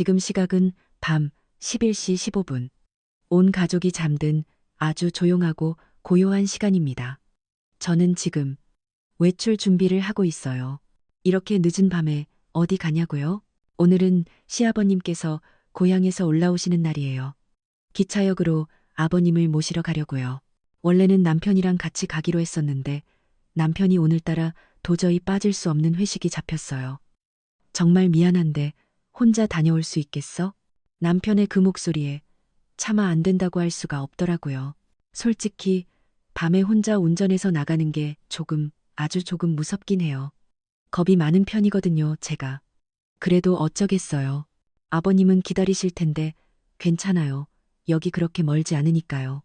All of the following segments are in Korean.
지금 시각은 밤 11시 15분. 온 가족이 잠든 아주 조용하고 고요한 시간입니다. 저는 지금 외출 준비를 하고 있어요. 이렇게 늦은 밤에 어디 가냐고요? 오늘은 시아버님께서 고향에서 올라오시는 날이에요. 기차역으로 아버님을 모시러 가려고요. 원래는 남편이랑 같이 가기로 했었는데 남편이 오늘따라 도저히 빠질 수 없는 회식이 잡혔어요. 정말 미안한데 혼자 다녀올 수 있겠어? 남편의 그 목소리에 차마 안 된다고 할 수가 없더라고요. 솔직히 밤에 혼자 운전해서 나가는 게 조금, 아주 조금 무섭긴 해요. 겁이 많은 편이거든요, 제가. 그래도 어쩌겠어요. 아버님은 기다리실 텐데 괜찮아요. 여기 그렇게 멀지 않으니까요.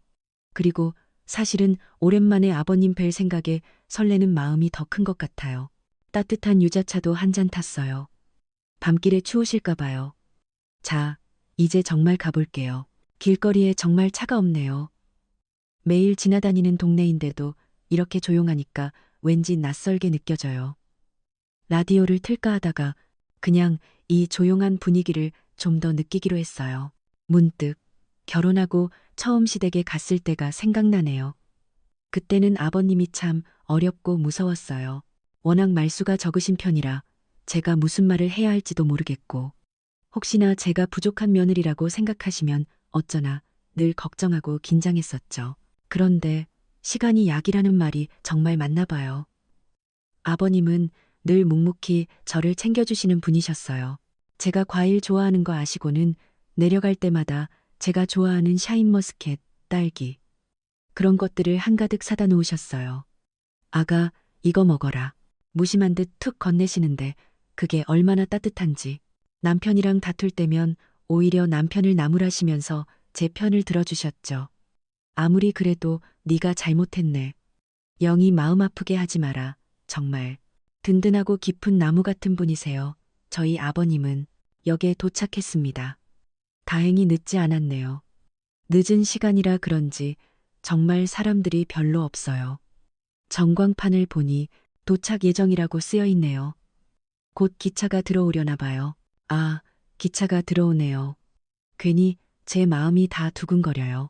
그리고 사실은 오랜만에 아버님 뵐 생각에 설레는 마음이 더 큰 것 같아요. 따뜻한 유자차도 한 잔 탔어요. 밤길에 추우실까 봐요. 자, 이제 정말 가볼게요. 길거리에 정말 차가 없네요. 매일 지나다니는 동네인데도 이렇게 조용하니까 왠지 낯설게 느껴져요. 라디오를 틀까 하다가 그냥 이 조용한 분위기를 좀 더 느끼기로 했어요. 문득 결혼하고 처음 시댁에 갔을 때가 생각나네요. 그때는 아버님이 참 어렵고 무서웠어요. 워낙 말수가 적으신 편이라 제가 무슨 말을 해야 할지도 모르겠고 혹시나 제가 부족한 며느리라고 생각하시면 어쩌나 늘 걱정하고 긴장했었죠. 그런데 시간이 약이라는 말이 정말 맞나 봐요. 아버님은 늘 묵묵히 저를 챙겨주시는 분이셨어요. 제가 과일 좋아하는 거 아시고는 내려갈 때마다 제가 좋아하는 샤인머스켓, 딸기, 그런 것들을 한가득 사다 놓으셨어요. 아가, 이거 먹어라. 무심한 듯 툭 건네시는데 그게 얼마나 따뜻한지. 남편이랑 다툴 때면 오히려 남편을 나무라시면서 제 편을 들어주셨죠. 아무리 그래도 네가 잘못했네. 영이 마음 아프게 하지 마라. 정말 든든하고 깊은 나무 같은 분이세요. 저희 아버님은 역에 도착했습니다. 다행히 늦지 않았네요. 늦은 시간이라 그런지 정말 사람들이 별로 없어요. 전광판을 보니 도착 예정이라고 쓰여 있네요. 곧 기차가 들어오려나 봐요. 아, 기차가 들어오네요. 괜히 제 마음이 다 두근거려요.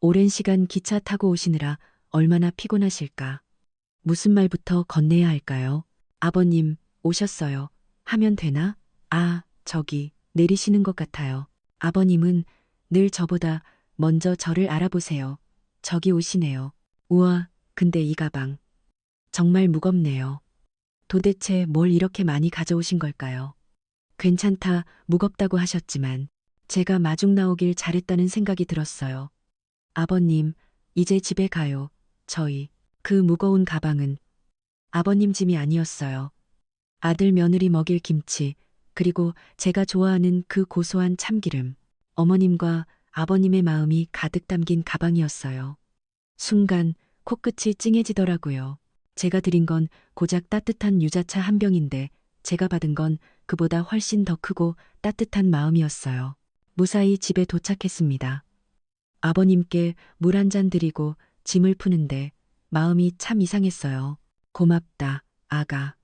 오랜 시간 기차 타고 오시느라 얼마나 피곤하실까. 무슨 말부터 건네야 할까요? 아버님, 오셨어요. 하면 되나? 아, 저기, 내리시는 것 같아요. 아버님은 늘 저보다 먼저 저를 알아보세요. 저기 오시네요. 우와, 근데 이 가방. 정말 무겁네요. 도대체 뭘 이렇게 많이 가져오신 걸까요? 괜찮다, 무겁다고 하셨지만 제가 마중 나오길 잘했다는 생각이 들었어요. 아버님, 이제 집에 가요. 저희. 그 무거운 가방은 아버님 짐이 아니었어요. 아들 며느리 먹일 김치, 그리고 제가 좋아하는 그 고소한 참기름. 어머님과 아버님의 마음이 가득 담긴 가방이었어요. 순간 코끝이 찡해지더라고요. 제가 드린 건 고작 따뜻한 유자차 한 병인데 제가 받은 건 그보다 훨씬 더 크고 따뜻한 마음이었어요. 무사히 집에 도착했습니다. 아버님께 물 한 잔 드리고 짐을 푸는데 마음이 참 이상했어요. 고맙다, 아가.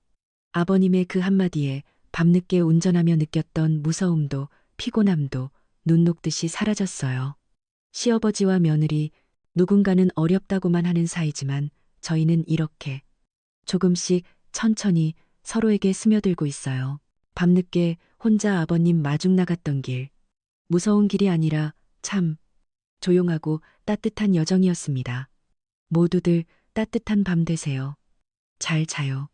아버님의 그 한마디에 밤늦게 운전하며 느꼈던 무서움도 피곤함도 눈 녹듯이 사라졌어요. 시어버지와 며느리 누군가는 어렵다고만 하는 사이지만 저희는 이렇게 조금씩 천천히 서로에게 스며들고 있어요. 밤늦게 혼자 아버님 마중 나갔던 길. 무서운 길이 아니라 참 조용하고 따뜻한 여정이었습니다. 모두들 따뜻한 밤 되세요. 잘 자요.